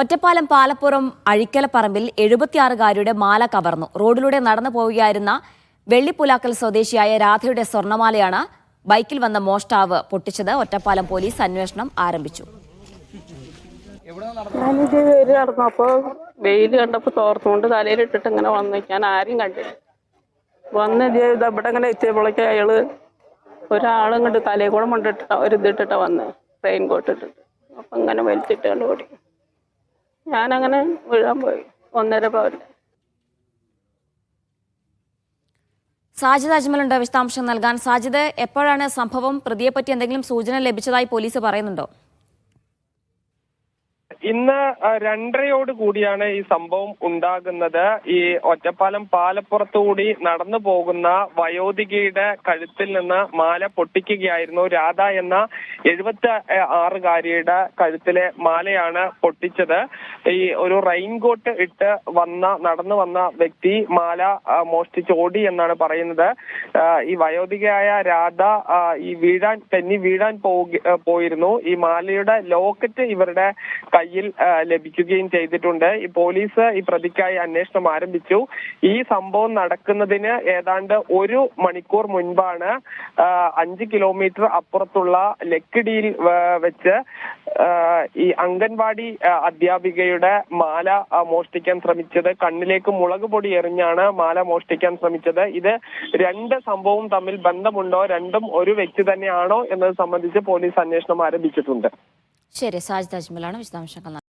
ഒറ്റപ്പാലം പാലപ്പുറം അഴിക്കലപ്പറമ്പിൽ എഴുപത്തിയാറുകാരിയുടെ മാല കവർന്നു. റോഡിലൂടെ നടന്നു പോവുകയായിരുന്ന വെള്ളിപ്പുലാക്കൽ സ്വദേശിയായ രാധയുടെ സ്വർണമാലയാണ് ബൈക്കിൽ വന്ന മോഷ്ടാവ് പൊട്ടിച്ചത്. ഒറ്റപ്പാലം പോലീസ് അന്വേഷണം ആരംഭിച്ചു. ഞാനിത് വെയിൽ കണ്ടപ്പോൾ തോർത്തുകൊണ്ട് തലയിലിട്ടിട്ട് ഇങ്ങനെ വന്നു. ആരും കണ്ടില്ല. വന്ന് ഇവിടെ ഇങ്ങനെ എത്തിയപ്പോഴേക്ക് അയാൾ ഒരാളിങ്ങോട്ട് തലയിൽ കൂടെ കൊണ്ടിട്ടിട്ട ഒരു ഇതിട്ടിട്ടാ വന്ന്. റെയിൻ കോട്ട് ഇട്ടിട്ട്. അപ്പം ഇങ്ങനെ വലിച്ചിട്ട് കണ്ട് ഓടി ഞാനങ്ങനെ വീഴാൻ പോയി. ഒന്നര പവന്റെ സാജിദ് അജ്മലുണ്ട് വിശദാംശം നൽകാൻ. സാജിദ് എപ്പോഴാണ് സംഭവം? പ്രതിയെപ്പറ്റി എന്തെങ്കിലും സൂചന ലഭിച്ചതായി പോലീസ് പറയുന്നുണ്ടോ? ഇന്ന് രണ്ടരയോട് കൂടിയാണ് ഈ സംഭവം ഉണ്ടാകുന്നത്. ഈ ഒറ്റപ്പാലം പാലപ്പുറത്തുകൂടി നടന്നു പോകുന്ന വയോധികയുടെ കഴുത്തിൽ നിന്ന് മാല പൊട്ടിക്കുകയായിരുന്നു രാധ എന്ന എഴുപത്തി ആറുകാരിയുടെ കഴുത്തിലെ മാലയാണ് പൊട്ടിച്ചത്. ഈ ഒരു റെയിൻകോട്ട് ഇട്ട് വന്ന നടന്നു വന്ന വ്യക്തി മാല മോഷ്ടിച്ചോടി എന്നാണ് പറയുന്നത്. ഈ വയോധികയായ രാധ ഈ വീഴാൻ തെന്നി വീഴാൻ പോയിരുന്നു. ഈ മാലയുടെ ലോക്കറ്റ് ഇവരുടെ കയ്യിൽ ലഭിക്കുകയും ചെയ്തിട്ടുണ്ട്. ഈ പോലീസ് ഈ പ്രതിക്കായി അന്വേഷണം ആരംഭിച്ചു. ഈ സംഭവം നടക്കുന്നതിന് ഏതാണ്ട് ഒരു മണിക്കൂർ മുൻപാണ് അഞ്ച് കിലോമീറ്റർ അപ്പുറത്തുള്ള ലക്കിടിയിൽ വെച്ച് ഈ അംഗൻവാടി അധ്യാപികയുടെ മാല മോഷ്ടിക്കാൻ ശ്രമിച്ചത്. കണ്ണിലേക്ക് മുളക് പൊടി എറിഞ്ഞാണ് മാല മോഷ്ടിക്കാൻ ശ്രമിച്ചത്. ഇത് രണ്ട് സംഭവവും തമ്മിൽ ബന്ധമുണ്ടോ? രണ്ടും ഒരു വ്യക്തി തന്നെയാണോ? എന്നത് സംബന്ധിച്ച് പോലീസ് അന്വേഷണം ആരംഭിച്ചിട്ടുണ്ട്. ശരി സാജിദ് അജ്മലാണ് വിശദാംശങ്ങൾ.